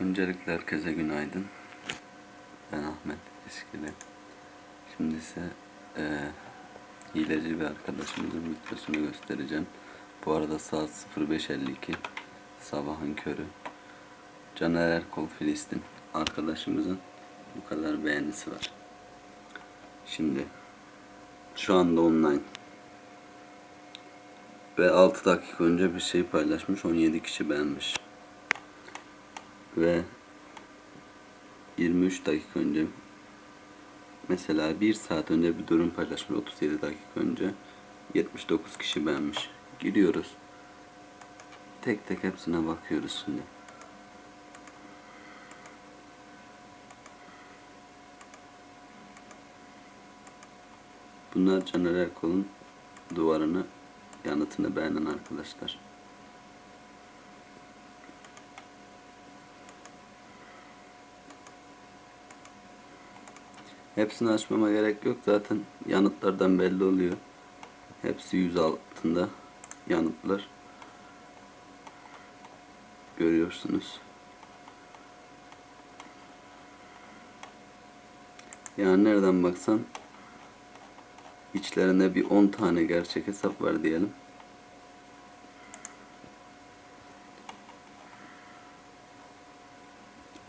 Öncelikle herkese günaydın. Ben Ahmet Eskili. Şimdi ise eee hileci bir arkadaşımızın videosunu göstereceğim. Bu arada saat 05.52 sabahın körü. Caner Erkol Filistin arkadaşımızın bu kadar beğenisi var. Şimdi şu anda online ve 6 dakika önce bir şey paylaşmış 17 kişi beğenmiş ve 23 dakika önce mesela 1 saat önce bir durum paylaşmış 37 dakika önce 79 kişi beğenmiş. Giriyoruz tek tek hepsine bakıyoruz şimdi. Bunlar Caner Erkol'un duvarını yanıtını beğenen arkadaşlar Hepsini açmama gerek yok zaten yanıtlardan belli oluyor. Hepsi yüz altında yanıtlar. Görüyorsunuz. Yani nereden baksan içlerinde bir 10 tane gerçek hesap var diyelim.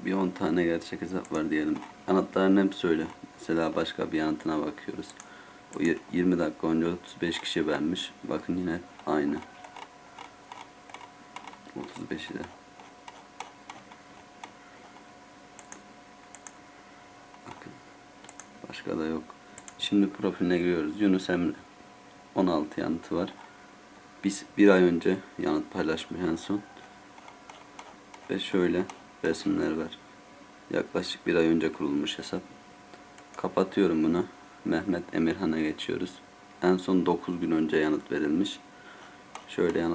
bir 10 tane gerçek hesap var diyelim. Yanıtların hepsi öyle. Mesela başka bir yanıtına bakıyoruz. O y- 20 dakika önce 35 kişi beğenmiş. Bakın yine aynı. 35'i de. Bakın. Başka da yok. Şimdi profiline giriyoruz. Yunus Emre. 16 yanıtı var. Biz bir ay önce yanıt paylaşmış en son. Ve şöyle resimler var. Yaklaşık bir ay önce kurulmuş hesap. Kapatıyorum bunu. Mehmet Emirhan'a geçiyoruz. En son 9 gün önce yanıt verilmiş. Şöyle yanıt